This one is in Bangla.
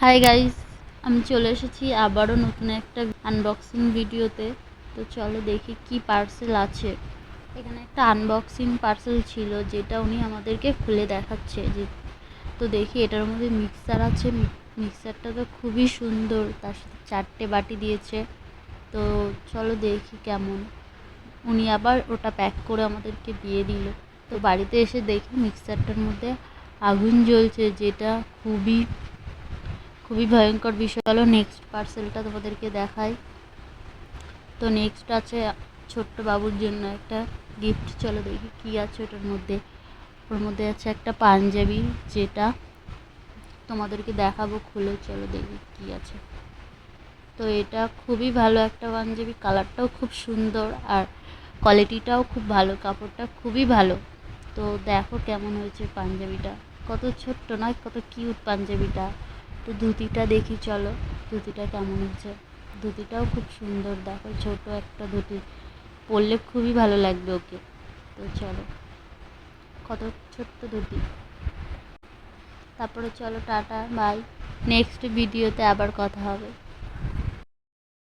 হাই গাইস আমি চলে এসেছি আবারও নতুন একটা আনবক্সিং ভিডিওতে তো চলো দেখি কি পার্সেল আছে। এখানে একটা আনবক্সিং পার্সেল ছিল, যেটা উনি আমাদেরকে খুলে দেখাচ্ছে যে, তো দেখি এটার মধ্যে মিক্সার আছে। মিক্সারটা তো খুবই সুন্দর, তার সাথে চারটে বাটি দিয়েছে। তো চলো দেখি কেমন। উনি আবার ওটা প্যাক করে আমাদেরকে দিয়ে দিল। তো বাড়িতে এসে দেখি মিক্সারটার মধ্যে আগুন জ্বলছে, যেটা খুবই খুবই ভয়ঙ্কর বিষয়। হলো নেক্সট পার্সেলটা তোমাদেরকে দেখাই। তো নেক্সট আছে ছোট্ট বাবুর জন্য একটা গিফট চলো দেখি কী আছে ওটার মধ্যে। ওর মধ্যে আছে একটা পাঞ্জাবি যেটা তোমাদেরকে দেখাবো খুলে। চলো দেখি কী আছে। তো এটা খুবই ভালো একটা পাঞ্জাবি। কালারটাও খুব সুন্দর আর কোয়ালিটিটাও খুব ভালো। কাপড়টা খুবই ভালো। তো দেখো কেমন হয়েছে পাঞ্জাবিটা। কত ছোট্ট নয়, কত কিউট পাঞ্জাবিটা। তো ধুতিটা দেখি, চলো। ধুতিটা কেমন হচ্ছে ধুতিটাও খুব সুন্দর, দেখো ছোট একটা ধুতি। পরলে খুবই ভালো লাগবে ওকে। তো চলো। কত ছোট্ট ধুতি। তারপরে চলো, টাটা, বাই। নেক্সট ভিডিওতে আবার কথা হবে।